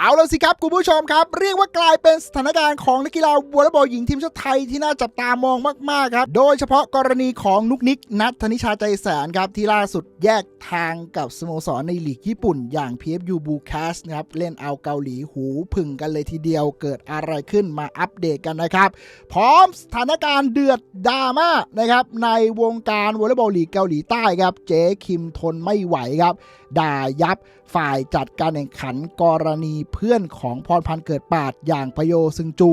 เอาแล้วสิครับคุณผู้ชมครับ เรียกว่ากลายเป็นสถานการณ์ของนักกีฬาวอลเลย์บอลหญิงทีมชาติไทยที่น่าจับตามองมากๆครับ โดยเฉพาะกรณีของนุกนิกนัทธนิชาใจแสนครับ ที่ล่าสุดแยกทางกับสโมสรในลีกญี่ปุ่น อย่าง PFU b u c a s นะครับ เล่นเอาเกาหลีหูพึ่งกันเลยทีเดียวเกิดอะไรขึ้นมาอัปเดตกันนะครับ พร้อมสถานการณ์เดือดดราม่านะครับในวงการวอลเลย์บอลลีกเกาหลีใต้ครับเจ๊คิมทนไม่ไหวครับด่ายับฝ่ายจัดการแข่งขันกรณีเพื่อนของพรพันธ์เกิดปาดอย่างพโยซึงจู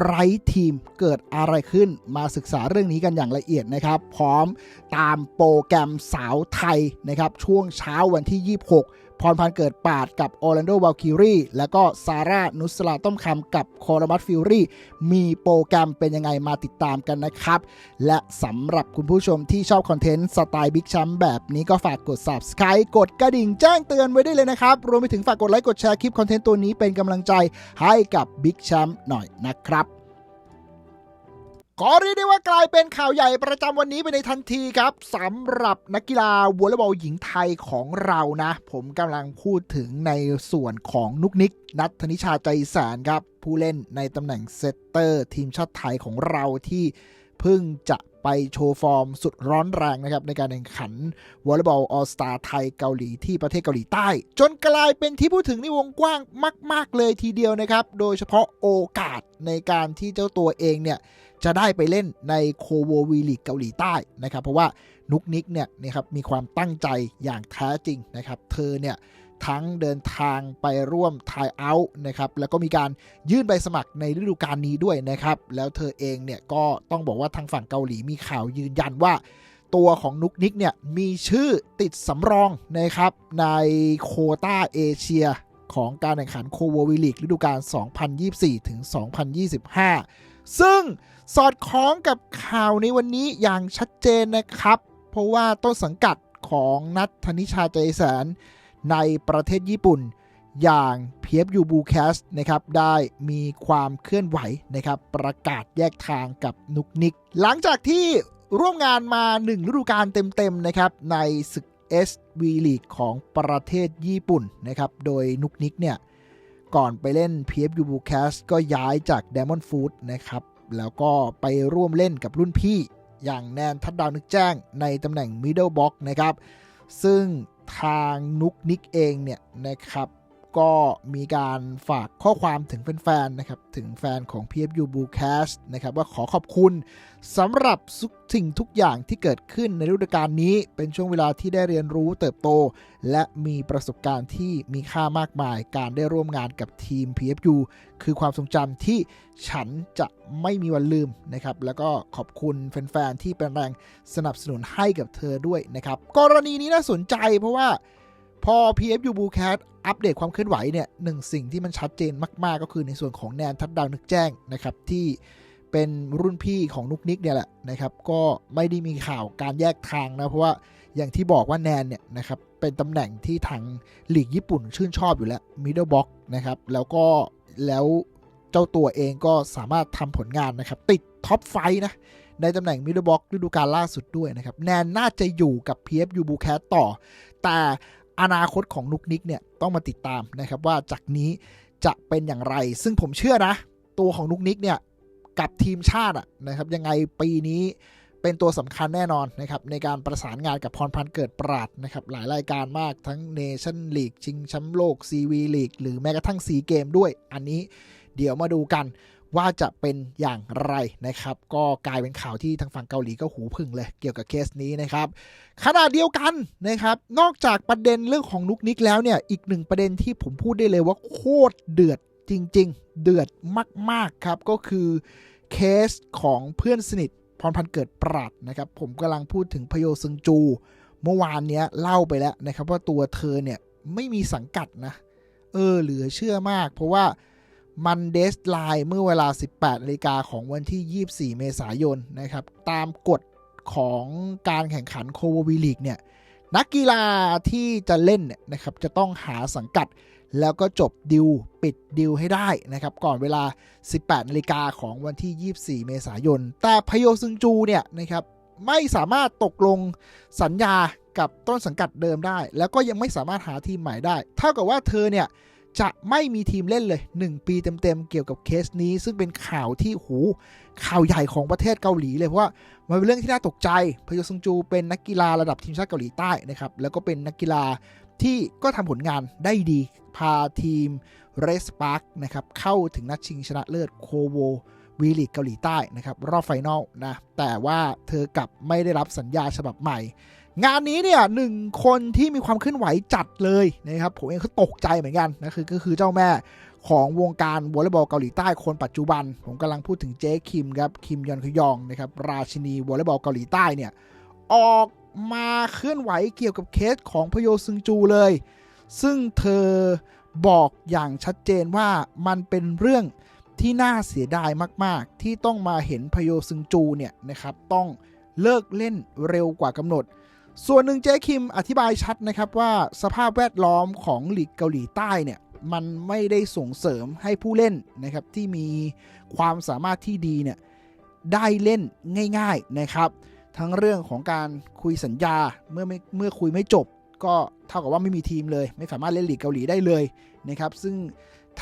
ไร้ทีมเกิดอะไรขึ้นมาศึกษาเรื่องนี้กันอย่างละเอียดนะครับ พร้อมตามโปรแกรมสาวไทยนะครับ ช่วงเช้าวันที่ 26 พรพันธ์เกิดปาดกับออร์แลนโดวาลคิรีแล้วก็ซาร่านุสลาต้มคำกับโคลมัตฟิวรี่มีโปรแกรมเป็นยังไงมาติดตามกันนะครับ และสำหรับคุณผู้ชมที่ชอบคอนเทนต์สไตล์บิ๊กชัมแบบนี้ก็ฝากกด subscribe กดกระดิ่งแจ้งเตือนไว้ได้เลยนะครับ รวมไปถึงฝากกดไลค์กดแชร์คลิปคอนเทนต์ตัวนี้เป็นกำลังใจให้กับบิ๊กชัมหน่อยนะครับ ก็เรียกได้ว่ากลายเป็นข่าวใหญ่ประจำวันนี้ไปในทันทีครับสำหรับนักกีฬาวอลเลย์บอลหญิงไทยของเรานะ ผมกำลังพูดถึงในส่วนของนุกนิก นัทธนิชาใจแสนครับ ผู้เล่นในตำแหน่งเซตเตอร์ทีมชาติไทยของเราที่เพิ่งจะไปโชว์ฟอร์มสุดร้อนแรงนะครับ ในการแข่งขันวอลเลย์บอลออสตาไทยเกาหลีที่ประเทศเกาหลีใต้ จนกลายเป็นที่พูดถึงในวงกว้างมาก ๆ เลยทีเดียวนะครับ โดยเฉพาะโอกาสในการที่เจ้าตัวเองเนี่ย จะได้ไปเล่นในโคโววีลีกเกาหลีใต้นะครับ เพราะว่านุกนิกเนี่ยนะครับมีความตั้งใจอย่างแท้จริงนะครับ เธอเนี่ยทั้งเดินทางไปร่วมทายเอาท์นะครับ แล้วก็มีการยื่นใบสมัครในฤดูกาลนี้ด้วยนะครับ แล้วเธอเองเนี่ยก็ต้องบอกว่าทางฝั่งเกาหลีมีข่าวยืนยันว่า ตัวของนุกนิกเนี่ยมีชื่อติดสำรองนะครับในโคต้าเอเชียของการแข่งขันโคโววีลีกฤดูกาล 2024 ถึง 2025 ซึ่งสอดคล้องกับข่าวในวันนี้อย่างชัดเจนนะครับ เพราะว่าต้นสังกัดของนัทธนิชาใจแสน ในประเทศญี่ปุ่น อย่าง PFU b u c a s นะครับ ได้มีความเคลื่อนไหวนะครับ ประกาศแยกทางกับนุกนิก หลังจากที่ร่วมงานมา1ฤดูกาลเต็มๆนะครับ ในศึก SV League ของประเทศญี่ปุ่นนะครับ โดยนุกนิกเนี่ย ก่อนไปเล่น PFU b u c a s ก็ย้ายจาก Diamond Food นะครับ แล้วก็ไปร่วมเล่นกับรุ่นพี่ อย่างแนนทัดดาวนึกแจ้งในตำแหน่ง middle box นะครับ ซึ่งทางนุกนิกเองเนี่ยนะครับ ก็มีการฝากข้อความถึงแฟนๆนะครับ ถึงแฟนของ PFU Bluecast นะครับ ว่าขอขอบคุณสำหรับทุกสิ่งทุกอย่างที่เกิดขึ้นในฤดูกาลนี้ เป็นช่วงเวลาที่ได้เรียนรู้เติบโต และมีประสบการณ์ที่มีค่ามากมาย การได้ร่วมงานกับทีม PFU คือความทรงจำที่ฉันจะไม่มีวันลืมนะครับ แล้วก็ขอบคุณแฟนๆที่เป็นแรงสนับสนุนให้กับเธอด้วยนะครับ กรณีนี้น่าสนใจเพราะว่าพอ PFU Bluecast อัปเดตความเคลื่อนไหวเนี่ยหนึ่งสิ่งที่มันชัดเจนมากๆ ก็คือในส่วนของแนนทัดดาวนึกแจ้งนะครับที่เป็นรุ่นพี่ของนุกนิกเนี่ยแหละนะครับ ก็ไม่ได้มีข่าวการแยกทางนะ เพราะว่าอย่างที่บอกว่าแนนเนี่ยนะครับเป็นตำแหน่งที่ทางหลีกญี่ปุ่นชื่นชอบอยู่แล้ว middle box นะครับแล้วก็แล้วเจ้าตัวเองก็สามารถทำผลงานนะครับ ติดท็อปไฟนะในตำแหน่ง middle box ฤดูกาลล่าสุดด้วยนะครับ แนนน่าจะอยู่กับ PFU b u c a t ต่อ แต่ อนาคตของนุกนิกเนี่ยต้องมาติดตามนะครับว่าจากนี้จะเป็นอย่างไร ซึ่งผมเชื่อนะ ตัวของนุกนิกเนี่ยกับทีมชาติอะนะครับยังไงปีนี้เป็นตัวสำคัญแน่นอนนะครับในการประสานงานกับพรพันธ์เกิดปราดนะครับหลายรายการมากทั้งเนชั่นลีกชิงแชมป์โลกซีวีลีกหรือแม้กระทั่งซีเกมด้วย อันนี้เดี๋ยวมาดูกัน ว่าจะเป็นอย่างไรนะครับ ก็กลายเป็นข่าวที่ทางฝั่งเกาหลีก็หูพึ่งเลยเกี่ยวกับเคสนี้นะครับขณะเดียวกันนะครับนอกจากประเด็นเรื่องของนุกนิกแล้วเนี่ยอีกหนึ่งประเด็นที่ผมพูดได้เลยว่าโคตรเดือดจริง ๆ เดือดมาก ๆ ครับก็คือเคสของเพื่อนสนิทพรพันเกิดปราดนะครับผมกำลังพูดถึงพโยซึงจู เมื่อวานเนี้ยเล่าไปแล้วนะครับว่าตัวเธอเนี่ยไม่มีสังกัดนะ เออเหลือเชื่อมาก เพราะว่า มันเดสไลน์เมื่อเวลา 18นาฬิกาของวันที่ 24 เมษายนนะครับ ตามกฎของการแข่งขันโคววีลีกเนี่ย นักกีฬาที่จะเล่นเนี่ยนะครับ จะต้องหาสังกัดแล้วก็จบดิวปิดดิวให้ได้นะครับ ก่อนเวลา 18นาฬิกาของวันที่ 24 เมษายน แต่พโยซึงจูเนี่ยนะครับไม่สามารถตกลงสัญญากับต้นสังกัดเดิมได้ แล้วก็ยังไม่สามารถหาทีมใหม่ได้ เท่ากับว่าเธอเนี่ย จะไม่มีทีมเล่นเลย 1 ปีเต็มๆ เกี่ยวกับเคสนี้ ซึ่งเป็นข่าวที่หูข่าวใหญ่ของประเทศเกาหลีเลย เพราะว่ามันเป็นเรื่องที่น่าตกใจพยอซุงจูเป็นนักกีฬาระดับทีมชาติเกาหลีใต้นะครับ แล้วก็เป็นนักกีฬาที่ก็ทำผลงานได้ดี พาทีมเรสปาร์กนะครับเข้าถึงนัดชิงชนะเลิศโคโววีลีกเกาหลีใต้นะครับรอบไฟนอลนะแต่ว่าเธอกลับไม่ได้รับสัญญาฉบับใหม่ งานนี้เนี่ยหนึ่งคนที่มีความเคลื่อนไหวจัดเลยนะครับผมเองก็ตกใจเหมือนกันนะคือก็คือเจ้าแม่ของวงการวอลเลย์บอลเกาหลีใต้คนปัจจุบัน ผมกำลังพูดถึงเจ๊คิมครับคิมยอนคยองนะครับราชินีวอลเลย์บอลเกาหลีใต้เนี่ยออกมาเคลื่อนไหวเกี่ยวกับเคสของพโยซึงจูเลย ซึ่งเธอบอกอย่างชัดเจนว่ามันเป็นเรื่องที่น่าเสียดายมาก ๆ ที่ต้องมาเห็นพโยซึงจูเนี่ยนะครับต้องเลิกเล่นเร็วกว่ากำหนด ส่วนหนึ่งเจ๊คิมอธิบายชัดนะครับว่าสภาพแวดล้อมของลีกเกาหลีใต้เนี่ยมันไม่ได้ส่งเสริมให้ผู้เล่นนะครับที่มีความสามารถที่ดีเนี่ยได้เล่นง่ายๆนะครับ ทั้งเรื่องของการคุยสัญญาเมื่อไม่เมื่อคุยไม่จบ ก็เท่ากับว่าไม่มีทีมเลย ไม่สามารถเล่นลีกเกาหลีได้เลยนะครับ ซึ่ง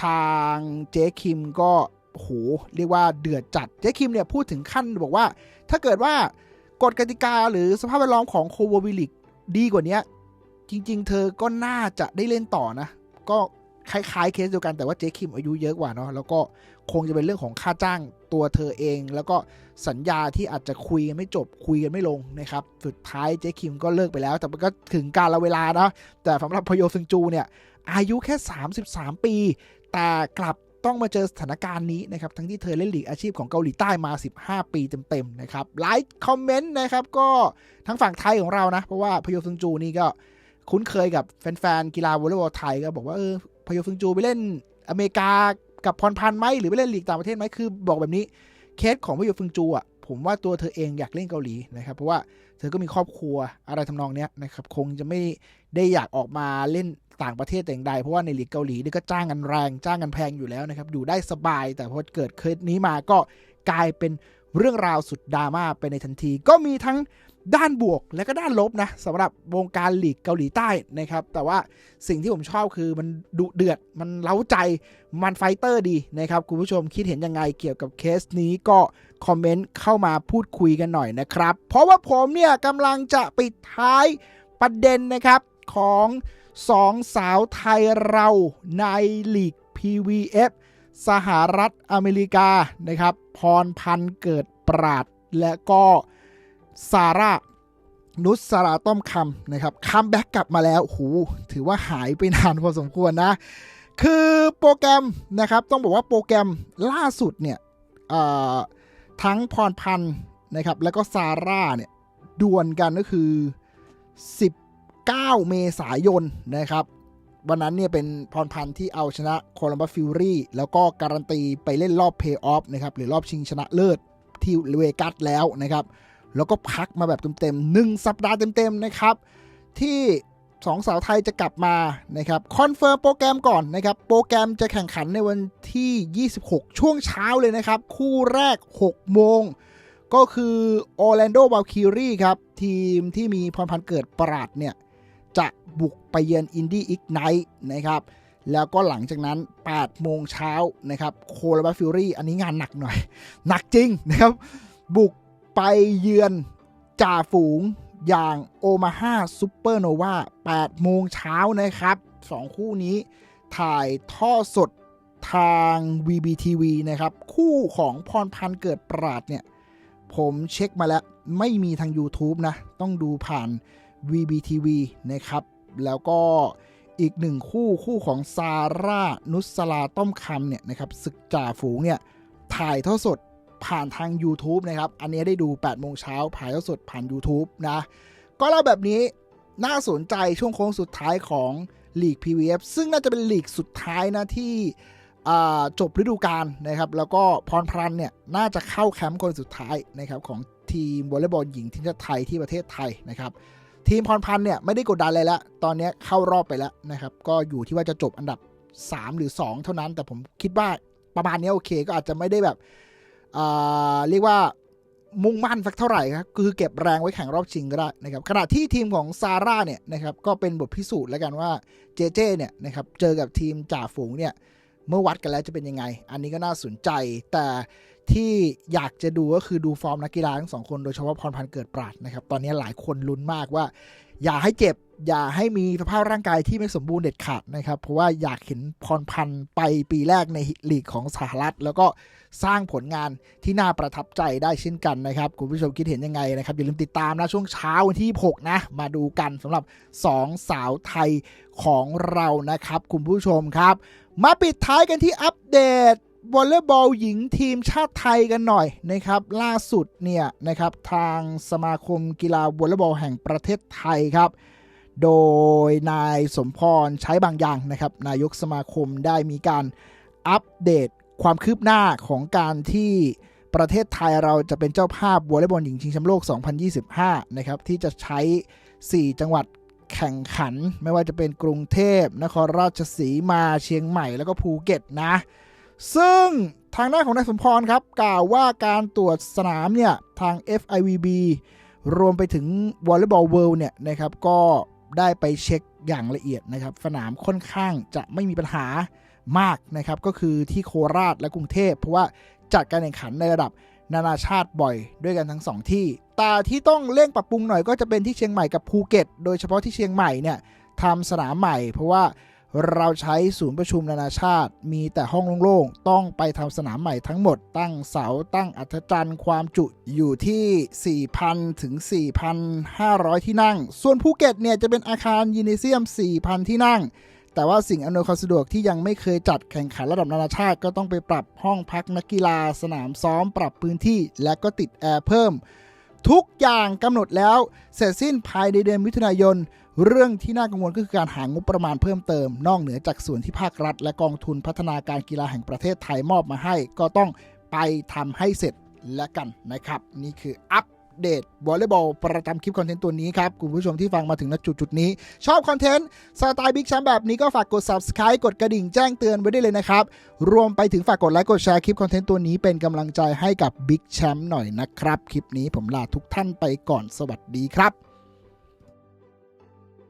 ทางเจ๊คิมก็โหเรียกว่าเดือดจัดเจ๊คิมเนี่ยพูดถึงขั้นบอกว่า ถ้าเกิดว่า กฎกติกาหรือสภาพแวดล้อมของโคโววิลิกดีกว่านี้จริง ๆ เธอก็น่าจะได้เล่นต่อนะ ก็คล้ายๆเคสเดียวกันแต่ว่าเจ๊คิมอายุเยอะกว่าเนาะแล้วก็คงจะเป็นเรื่องของค่าจ้างตัวเธอเอง แล้วก็สัญญาที่อาจจะคุยกันไม่จบคุยกันไม่ลงนะครับ สุดท้ายเจ๊คิมก็เลิกไปแล้ว แต่มันก็ถึงการละเวลาเนาะแต่สำหรับพโยซึงจูเนี่ยอายุแค่ 33 ปี แต่กลับ ต้องมาเจอสถานการณ์นี้นะครับ ทั้งที่เธอเล่นลีกอาชีพของเกาหลีใต้มา 15 ปีเต็มๆนะครับไลค์คอมเมนต์นะครับก็ทั้งฝั่งไทยของเรานะ เพราะว่าพโยซึงจูนี่ก็คุ้นเคยกับแฟนๆกีฬาวอลเลย์บอลไทยก็บอกว่าเออพโยซึงจูไปเล่นอเมริกากับพรพันธ์ไหมหรือไปเล่นลีกต่างประเทศไหมคือ บอกแบบนี้เคสของพโยซึงจูอะผมว่าตัวเธอเองอยากเล่นเกาหลีนะครับเพราะว่าเธอก็มีครอบครัวอะไรทำนองเนี้ยนะครับคงจะไม่ได้อยากออกมาเล่น ต่างประเทศแต่อย่างใดเพราะว่าในลีกเกาหลีนี่ก็จ้างกันแรง จ้างกันแพงอยู่แล้วนะครับ อยู่ได้สบาย แต่พอเกิดเคสนี้มาก็กลายเป็นเรื่องราวสุดดราม่าไปในทันที ก็มีทั้งด้านบวกและก็ด้านลบนะสำหรับวงการลีกเกาหลีใต้นะครับ แต่ว่าสิ่งที่ผมชอบคือมันดุเดือด มันเล้าใจมันไฟเตอร์ดีนะครับ คุณผู้ชมคิดเห็นยังไงเกี่ยวกับเคสนี้ก็คอมเมนต์เข้ามาพูดคุยกันหน่อยนะครับ เพราะว่าผมเนี่ยกำลังจะปิดท้ายประเด็นนะครับของ สองสาวไทยเราในลีก PVF สหรัฐอเมริกานะครับ พรพันธ์เกิดปราด และก็ซาร่านุสราต้อมคำนะครับคัมแบ็กกลับมาแล้วหูถือว่าหายไปนานพอสมควรนะ คือโปรแกรมนะครับ ต้องบอกว่าโปรแกรมล่าสุดเนี่ยทั้งพรพันธ์นะครับ แล้วก็ซาร่าเนี่ยดวลกันก็คือ 10 9 เมษายนนะครับวันนั้นเนี่ยเป็นพรพันธ์ที่เอาชนะโคลัมบัสฟิวรี่แล้วก็การันตีไปเล่นรอบเพย์ออฟนะครับหรือรอบชิงชนะเลิศที่เวกัสแล้วนะครับ แล้วก็พักมาแบบเต็มๆหนึ่งสัปดาห์เต็มๆนะครับ ที่สองสาวไทยจะกลับมานะครับคอนเฟิร์มโปรแกรมก่อนนะครับโปรแกรมจะแข่งขันในวันที่ 26 ช่วงเช้าเลยนะครับ คู่แรก 6 โมง ก็คือออร์แลนโดวาลคิรีครับ ทีมที่มีพรพันธ์เกิดปราดเนี่ย จะบุกไปเยือนอินดี้อีกไนท์นะครับ แล้วก็หลังจากนั้น 8 โมงเช้านะครับโคลาบาฟิวรี่อันนี้งานหนักหน่อย หนักจริงนะครับ บุกไปเยือนจ่าฝูงอย่างโอมาฮาซูเปอร์โนวา8โมงเช้านะครับ 2 คู่นี้ถ่ายท่อสดทาง VBTV นะครับ คู่ของพรพันธ์เกิดปราดเนี่ย ผมเช็คมาแล้ว ไม่มีทาง YouTube นะ ต้องดูผ่าน VBTV นะครับ แล้วก็อีกหนึ่งคู่คู่ของซาร่านุสลาต้อมคำเนี่ยนะครับศึกจ่าฝูงเนี่ยถ่ายทอดสดผ่านทาง YouTube นะครับ อันนี้ได้ดู 8 โมงเช้าถ่ายทอดสดผ่าน YouTube นะ ก็เล่าแบบนี้น่าสนใจช่วงโค้งสุดท้ายของลีก PVF ซึ่งน่าจะเป็นลีกสุดท้ายนะที่จบฤดูกาลนะครับ แล้วก็พรพรันเนี่ยน่าจะเข้าแคมป์คนสุดท้ายนะครับของทีมวอลเลย์บอลหญิงทีมชาติไทยที่ประเทศไทยนะครับ ทีมพรพันธ์เนี่ยไม่ได้กดดันเลยแล้ว ตอนนี้เข้ารอบไปแล้วนะครับ ก็อยู่ที่ว่าจะจบอันดับ 3 หรือ 2 เท่านั้น แต่ผมคิดว่าประมาณนี้โอเค ก็อาจจะไม่ได้แบบเรียกว่ามุ่งมั่นสักเท่าไหร่ครับคือเก็บแรงไว้แข่งรอบชิงก็ได้นะครับขณะที่ทีมของซาร่าเนี่ยนะครับก็เป็นบทพิสูจน์แล้วกันว่าเจเจเนี่ยนะครับเจอกับทีมจ่าฝูงเนี่ยเมื่อวัดกันแล้วจะเป็นยังไง อันนี้ก็น่าสนใจ แต่ ที่อยากจะดูก็คือดูฟอร์มนักกีฬาทั้งสองคนโดยเฉพาะพรพันธ์เกิดปราดนะครับ ตอนนี้หลายคนลุ้นมากว่า อย่าให้เจ็บ อย่าให้มีสภาพร่างกายที่ไม่สมบูรณ์เด็ดขาดนะครับ เพราะว่าอยากเห็นพรพันธ์ไปปีแรกในลีกของสหรัฐ แล้วก็สร้างผลงานที่น่าประทับใจได้เช่นกันนะครับ คุณผู้ชมคิดเห็นยังไงนะครับ อย่าลืมติดตามนะช่วงเช้าวันที่ 6 นะ มาดูกันสำหรับ 2 สาวไทยของเรานะครับ คุณผู้ชมครับ มาปิดท้ายกันที่อัปเดต วอลเลย์บอลหญิงทีมชาติไทยกันหน่อยนะครับ ล่าสุดเนี่ยนะครับทางสมาคมกีฬาวอลเลย์บอลแห่งประเทศไทยครับ โดยนายสมพรใช้บางอย่างนะครับ นายกสมาคมได้มีการอัปเดตความคืบหน้าของการที่ประเทศไทยเราจะเป็นเจ้าภาพวอลเลย์บอลหญิงชิงแชมป์โลก 2025 นะครับ ที่จะใช้ 4 จังหวัดแข่งขัน ไม่ว่าจะเป็นกรุงเทพนครราชสีมาเชียงใหม่แล้วก็ภูเก็ตนะ ซึ่งทางด้านของนายสมพรครับ กล่าวว่าการตรวจสนามเนี่ย ทาง FIVB รวมไปถึงวอลเลย์บอลเวิลด์เนี่ยนะครับ ก็ได้ไปเช็คอย่างละเอียดนะครับ สนามค่อนข้างจะไม่มีปัญหามากนะครับ ก็คือที่โคราชและกรุงเทพ เพราะว่าจัดการแข่งขันในระดับนานาชาติบ่อยด้วยกันทั้งสองที่ แต่ที่ต้องเร่งปรับปรุงหน่อยก็จะเป็นที่เชียงใหม่กับภูเก็ต โดยเฉพาะที่เชียงใหม่เนี่ยทำสนามใหม่ เพราะว่า เราใช้ศูนย์ประชุมนานาชาติ มีแต่ห้องโล่งๆ ต้องไปทำสนามใหม่ทั้งหมด ตั้งเสาตั้งอัธจันทร์ความจุอยู่ที่ 4,000 ถึง 4,500 ที่นั่ง ส่วนภูเก็ตเนี่ยจะเป็นอาคารยินเซียม 4,000 ที่นั่ง แต่ว่าสิ่งอำนวยความสะดวกที่ยังไม่เคยจัดแข่งขันระดับนานาชาติ ก็ต้องไปปรับห้องพักนักกีฬา สนามซ้อม ปรับพื้นที่ และก็ติดแอร์เพิ่ม ทุกอย่างกำหนดแล้วเสร็จสิ้นภายในเดือนมิถุนายน เรื่องที่น่ากังวลก็คือการหางบประมาณเพิ่มเติม นอกเหนือจากส่วนที่ภาครัฐ และกองทุนพัฒนาการกีฬาแห่งประเทศไทยมอบมาให้ ก็ต้องไปทำให้เสร็จและกันนะครับ นี่คืออัปเดตวอลเลย์บอลประจำคลิปคอนเทนต์ตัวนี้ครับ คุณผู้ชมที่ฟังมาถึงณจุดจุดนี้ ชอบคอนเทนต์ สไตล์บิ๊กแชมป์แบบนี้ก็ฝากกด subscribe กดกระดิ่งแจ้งเตือนไว้ได้เลยนะครับ รวมไปถึงฝากกดไลค์กดแชร์คลิปคอนเทนต์ตัวนี้เป็นกำลังใจให้กับบิ๊กแชมป์หน่อยนะครับ คลิปนี้ผมลาทุกท่านไปก่อนสวัสดีครับ